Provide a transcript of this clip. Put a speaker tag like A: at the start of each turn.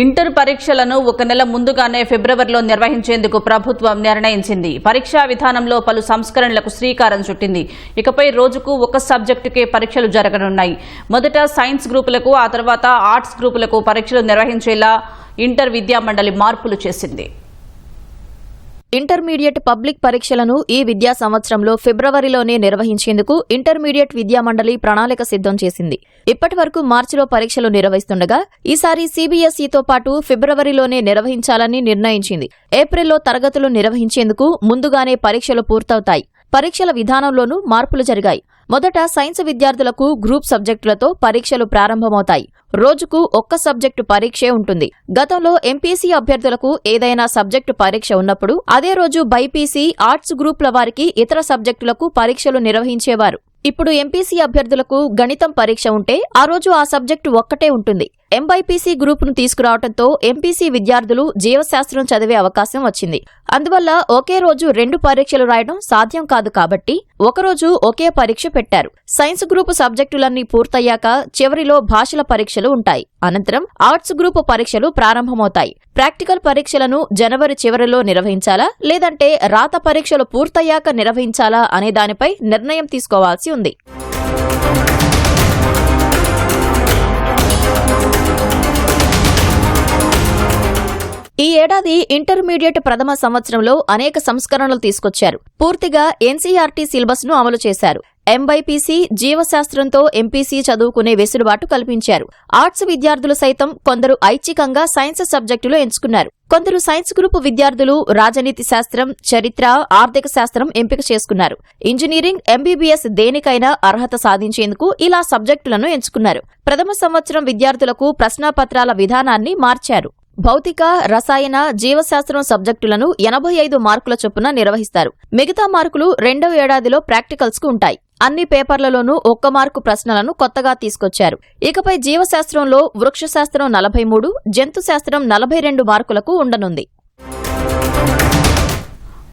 A: Inter పరీక్షలను ఒక నెల ముందుగానే ఫిబ్రవరిలో నిర్వహించేందుకు ప్రభుత్వం నిర్ణయించింది. పరీక్షా విధానంలో పలు సంస్కరణలకు శ్రీకారం చుట్టింది. ఇకపై రోజుకు ఒక సబ్జెక్టుకే పరీక్షలు జరగనున్నాయి. మొదట సైన్స్ గ్రూపులకు ఆ తర్వాత ఆర్ట్స్ గ్రూపులకు పరీక్షలు నిర్వహించేలా ఇంటర్ విద్యా మండలి మార్పులు చేసింది.
B: ఇంటర్మీడియట్ పబ్లిక్ పరీక్షలను ఈ విద్యా సంవత్సరంలో ఫిబ్రవరిలోనే నిర్వహించేందుకు ఇంటర్మీడియట్ విద్యామండలి ప్రణాళిక సిద్ధం చేసింది. ఇప్పటి వరకు మార్చిలో పరీక్షలు నిర్వహిస్తుండగా ఈసారి సీబీఎస్ఈతో పాటు ఫిబ్రవరిలోనే నిర్వహించాలని నిర్ణయించింది. ఏప్రిల్లో తరగతులు నిర్వహించేందుకు ముందుగానే పరీక్షలు పూర్తవుతాయి. పరీక్షల విధానంలోనూ మార్పులు జరిగాయి. మొదట సైన్స్ విద్యార్థులకు గ్రూప్ సబ్జెక్టులతో పరీక్షలు ప్రారంభమవుతాయి. రోజుకు ఒక్క సబ్జెక్టు పరీక్షే ఉంటుంది. గతంలో ఎంపీసీ అభ్యర్థులకు ఏదైనా సబ్జెక్టు పరీక్ష ఉన్నప్పుడు అదే రోజు బైపీసీ ఆర్ట్స్ గ్రూప్ల వారికి ఇతర సబ్జెక్టులకు పరీక్షలు నిర్వహించేవారు. ఇప్పుడు ఎంపీసీ అభ్యర్థులకు గణితం పరీక్ష ఉంటే ఆ రోజు ఆ సబ్జెక్టు ఒక్కటే ఉంటుంది. ఎంబైపీసీ గ్రూపును తీసుకురావడంతో ఎంపీసీ విద్యార్థులు జీవశాస్త్రం చదివే అవకాశం వచ్చింది. అందువల్ల ఒకే రోజు రెండు పరీక్షలు రాయడం సాధ్యం కాదు కాబట్టి ఒకరోజు ఒకే పరీక్ష పెట్టారు. సైన్స్ గ్రూపు సబ్జెక్టులన్నీ పూర్తయ్యాక చివరిలో భాషల పరీక్షలు ఉంటాయి. అనంతరం ఆర్ట్స్ గ్రూపు పరీక్షలు ప్రారంభమవుతాయి. ప్రాక్టికల్ పరీక్షలను జనవరి చివరిలో నిర్వహించాలా? లేదంటే రాత పరీక్షలు పూర్తయ్యాక నిర్వహించాలా అనే దానిపై నిర్ణయం తీసుకోవాల్సి ఉంది. ఈ ఏడాది ఇంటర్మీడియట్ ప్రథమ సంవత్సరంలో అనేక సంస్కరణలు తీసుకొచ్చారు. పూర్తిగా ఎన్సీఆర్టీ సిలబస్ను అమలు చేశారు. ఎంబైపీసీ జీవశాస్త్రంతో ఎంపీసీ చదువుకునే వెసులుబాటు కల్పించారు. ఆర్ట్స్ విద్యార్థులు సైతం కొందరు ఐచ్ఛికంగా సైన్స్ సబ్జెక్టులు ఎంచుకున్నారు. కొందరు సైన్స్ గ్రూప్ విద్యార్థులు రాజనీతి శాస్త్రం చరిత్ర ఆర్థిక శాస్త్రం ఎంపిక చేసుకున్నారు. ఇంజనీరింగ్ ఎంబీబీఎస్ దేనికైనా అర్హత సాధించేందుకు ఇలా సబ్జెక్టులను ఎంచుకున్నారు. ప్రథమ సంవత్సరం విద్యార్థులకు ప్రశ్నాపత్రాల విధానాన్ని మార్చారు. భౌతిక రసాయన జీవశాస్త్రం సబ్జెక్టులను ఎనభై ఐదు మార్కుల చొప్పున నిర్వహిస్తారు. మిగతా మార్కులు రెండవ ఏడాదిలో ప్రాక్టికల్స్కు ఉంటాయి. అన్ని పేపర్లలోనూ ఒక్క మార్కు ప్రశ్నలను కొత్తగా తీసుకొచ్చారు. ఇకపై జీవశాస్త్రంలో వృక్షశాస్త్రం నలభై మూడు జంతుశాస్త్రం నలభై రెండు మార్కులకు ఉండనుంది.